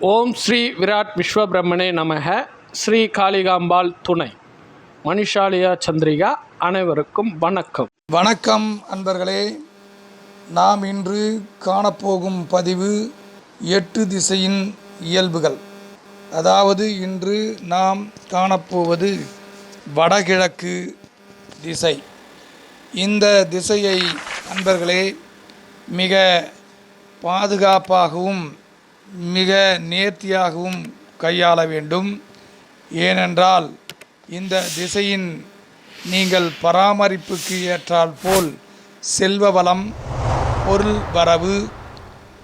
ஓம் ஸ்ரீ விராட் விஸ்வபிரம்மனே நமக. ஸ்ரீ காளிகாம்பாள் துணை. மணிஷாலியா சந்திரிகா அனைவருக்கும் வணக்கம். வணக்கம் அன்பர்களே. நாம் இன்று காணப்போகும் பதிவு எட்டு திசையின் இயல்புகள். அதாவது இன்று நாம் காணப்போவது வடகிழக்கு திசை. இந்த திசையை அன்பர்களே மிக பாதுகாப்பாகவும் மிக நேர்த்தியாகவும் கையாள வேண்டும். ஏனென்றால் இந்த திசையின் நீங்கள் பராமரிப்புக்கு ஏற்றால் போல் செல்வ வளம் பொருள் வரவு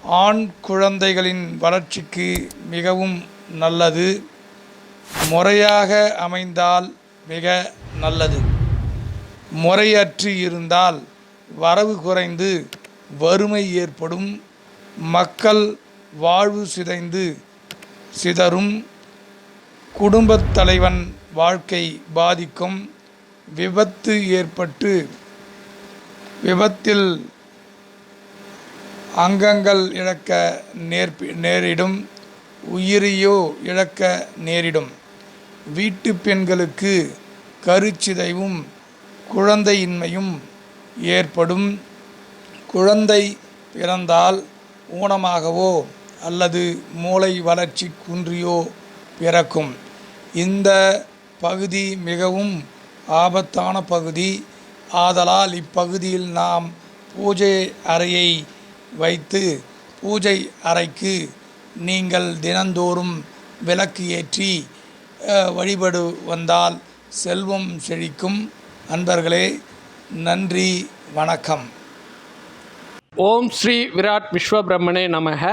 ஆண் குழந்தைகளின் வளர்ச்சிக்கு மிகவும் நல்லது. முறையாக அமைந்தால் மிக நல்லது. முறையற்று இருந்தால் வரவு குறைந்து வறுமை ஏற்படும். மக்கள் வாழ்வு சிதைந்து சிதறும் குடும்பத் தலைவன் வாழ்க்கை பாதிக்கும் விபத்து ஏற்பட்டு விபத்தில் அங்கங்கள் இழக்க நேர்பி நேரிடும் உயிரையோ இழக்க நேரிடும். வீட்டு பெண்களுக்கு கருச்சிதைவும் குழந்தையின்மையும் ஏற்படும். குழந்தை பிறந்தால் ஊனமாகவோ அல்லது மூளை வளர்ச்சி குன்றியோ பிறக்கும். இந்த பகுதி மிகவும் ஆபத்தான பகுதி. ஆதலால் இப்பகுதியில் நாம் பூஜை அறையை வைத்து பூஜை அறைக்கு நீங்கள் தினந்தோறும் விளக்கு ஏற்றி வழிபடு வந்தால் செல்வம் செழிக்கும். அன்பர்களே நன்றி வணக்கம். ஓம் ஸ்ரீ விராட் விஸ்வபிரம்மனே நமக.